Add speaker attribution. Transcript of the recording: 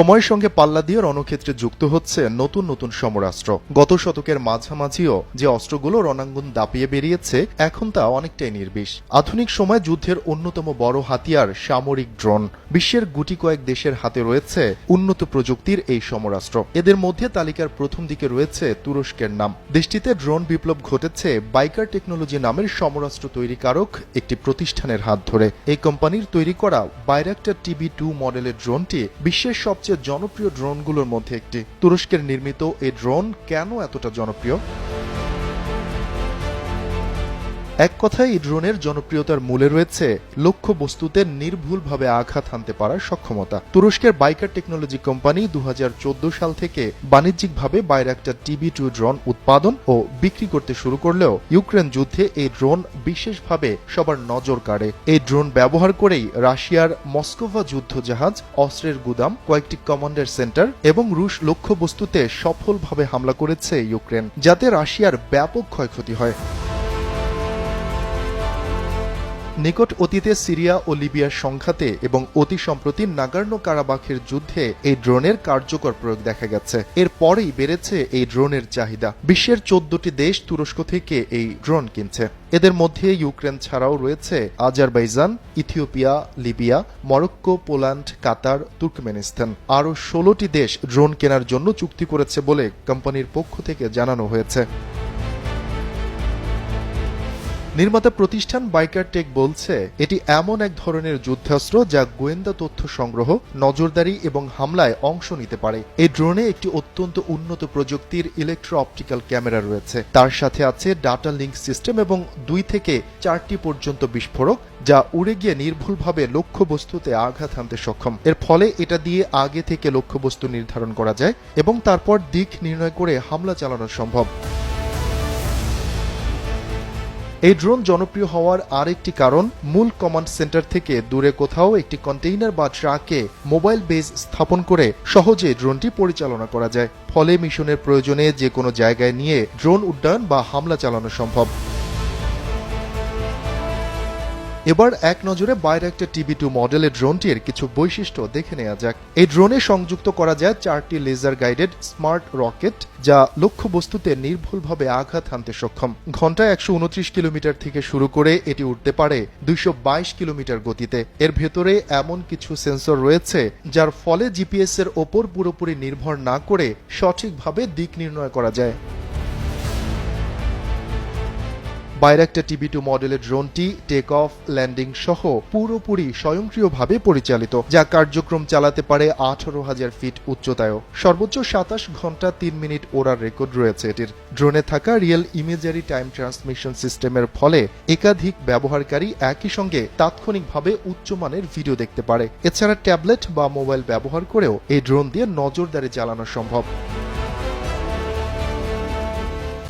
Speaker 1: সময়ের সঙ্গে পাল্লা দিয়ে রণক্ষেত্রে যুক্ত হচ্ছে নতুন নতুন সমরাস্ত্র। গত শতকের মাঝামাঝিও যে অস্ত্রগুলো রণাঙ্গন দাপিয়ে বেরিয়েছে, এখন তা অনেকটাই নির্বিষ। আধুনিক সময় যুদ্ধের অন্যতম বড় হাতিয়ার সামরিক ড্রোন। বিশ্বের গুটি কয়েক দেশের হাতে রয়েছে উন্নত প্রযুক্তির এই সমরাস্ত্র। এদের মধ্যে তালিকার প্রথম দিকে রয়েছে তুরস্কের নাম। দেশটিতে ড্রোন বিপ্লব ঘটেছে বাইকার টেকনোলজি নামের সমরাস্ত্র তৈরিকারক একটি প্রতিষ্ঠানের হাত ধরে। এই কোম্পানির তৈরি করা বাইরাক্টার টিবি টু মডেলের ড্রোনটি বিশ্বের সবচেয়ে জনপ্রিয় ড্রোনগুলোর মধ্যে একটি। তুরস্কের নির্মিত এই ড্রোন কেন এতটা জনপ্রিয়? এক কথায়, এই ড্রোনের জনপ্রিয়তার মূলে রয়েছে লক্ষ্য বস্তুতে নির্ভুলভাবে আঘাত হানতে পারার সক্ষমতা। তুরস্কের বাইকার টেকনোলজি কোম্পানি দু হাজার চোদ্দ সাল থেকে বাণিজ্যিকভাবে বাইরাক্টার টিবি টু ড্রোন উৎপাদন ও বিক্রি করতে শুরু করলেও ইউক্রেন যুদ্ধে এই ড্রোন বিশেষভাবে সবার নজর কাড়ে। এই ড্রোন ব্যবহার করেই রাশিয়ার মস্কোভা যুদ্ধ জাহাজ অস্ত্রের গুদাম, কয়েকটি কমান্ডার সেন্টার এবং রুশ লক্ষ্য লক্ষ্যবস্তুতে সফলভাবে হামলা করেছে ইউক্রেন, যাতে রাশিয়ার ব্যাপক ক্ষয়ক্ষতি হয়। নিকট অতীতে সিরিয়া ও লিবিয়ার সংঘাতে এবং অতি সম্প্রতি নাগার্নো কারাবাখের যুদ্ধে এই ড্রোনের কার্যকর প্রয়োগ দেখা গেছে। এর পরেই বেড়েছে এই ড্রোনের চাহিদা। বিশ্বের চোদ্দটি দেশ তুরস্ক থেকে এই ড্রোন কিনছে। এদের মধ্যে ইউক্রেন ছাড়াও রয়েছে Azerbaijan, Ethiopia, Libya, Morocco, Poland, Qatar, Turkmenistan. আরও ষোলোটি দেশ ড্রোন কেনার জন্য চুক্তি করেছে বলে কোম্পানির পক্ষ থেকে জানানো হয়েছে। নির্মাতা প্রতিষ্ঠান বাইকার টেক বলছে, এটি এমন এক ধরনের যুদ্ধাস্ত্র যা গোয়েন্দা তথ্য সংগ্রহ, নজরদারি এবং হামলায় অংশ নিতে পারে। এই ড্রোনে একটি অত্যন্ত উন্নত প্রযুক্তির ইলেকট্রো অপটিক্যাল ক্যামেরা রয়েছে। তার সাথে আছে ডাটা লিঙ্ক সিস্টেম এবং দুই থেকে চারটি পর্যন্ত বিস্ফোরক, যা উড়ে গিয়ে নির্ভুলভাবে লক্ষ্যবস্তুতে আঘাত হানতে সক্ষম। এর ফলে এটা দিয়ে আগে থেকে লক্ষ্যবস্তু নির্ধারণ করা যায় এবং তারপর দিক নির্ণয় করে হামলা চালানো সম্ভব। এই ড্রোন জনপ্রিয় হওয়ার আরেকটি কারণ, মূল কমান্ড সেন্টার থেকে দূরে কোথাও একটি কন্টেইনার বা ট্রাকে মোবাইল বেজ স্থাপন করে সহজে ড্রোনটি পরিচালনা করা যায়। ফলে মিশনের প্রয়োজনে যে কোনো জায়গায় নিয়ে ড্রোন উড্ডয়ন বা হামলা চালানো সম্ভব। এবার এক নজরে বাইরে একটা টিভি টু মডেলের ড্রোনটির কিছু বৈশিষ্ট্য দেখে নেওয়া যাক। এই ড্রোনে সংযুক্ত করা যায় চারটি লেজার গাইডেড স্মার্ট রকেট যা লক্ষ্য বস্তুতে নির্ভুলভাবে আঘাত হানতে সক্ষম। ঘন্টায় একশো উনত্রিশ কিলোমিটার থেকে শুরু করে এটি উঠতে পারে দুইশো বাইশ কিলোমিটার গতিতে। এর ভেতরে এমন কিছু সেন্সর রয়েছে যার ফলে জিপিএস এর ওপর পুরোপুরি নির্ভর না করে সঠিকভাবে দিক নির্ণয় করা যায়। বাইরাক্টা টিভি টু মডেলের ড্রোনটি টেক অফ ল্যান্ডিং সহ পুরোপুরি স্বয়ংক্রিয়ভাবে পরিচালিত, যা কার্যক্রম চালাতে পারে আঠারো হাজার ফিট উচ্চতায়ও। সর্বোচ্চ সাতাশ ঘণ্টা তিন মিনিট ওড়ার রেকর্ড রয়েছে এটির। ড্রোনে থাকা রিয়েল ইমেজারি টাইম ট্রান্সমিশন সিস্টেমের ফলে একাধিক ব্যবহারকারী একই সঙ্গে তাৎক্ষণিকভাবে উচ্চমানের ভিডিও দেখতে পারে। এছাড়া ট্যাবলেট বা মোবাইল ব্যবহার করেও এই ড্রোন দিয়ে নজরদারি চালানো সম্ভব।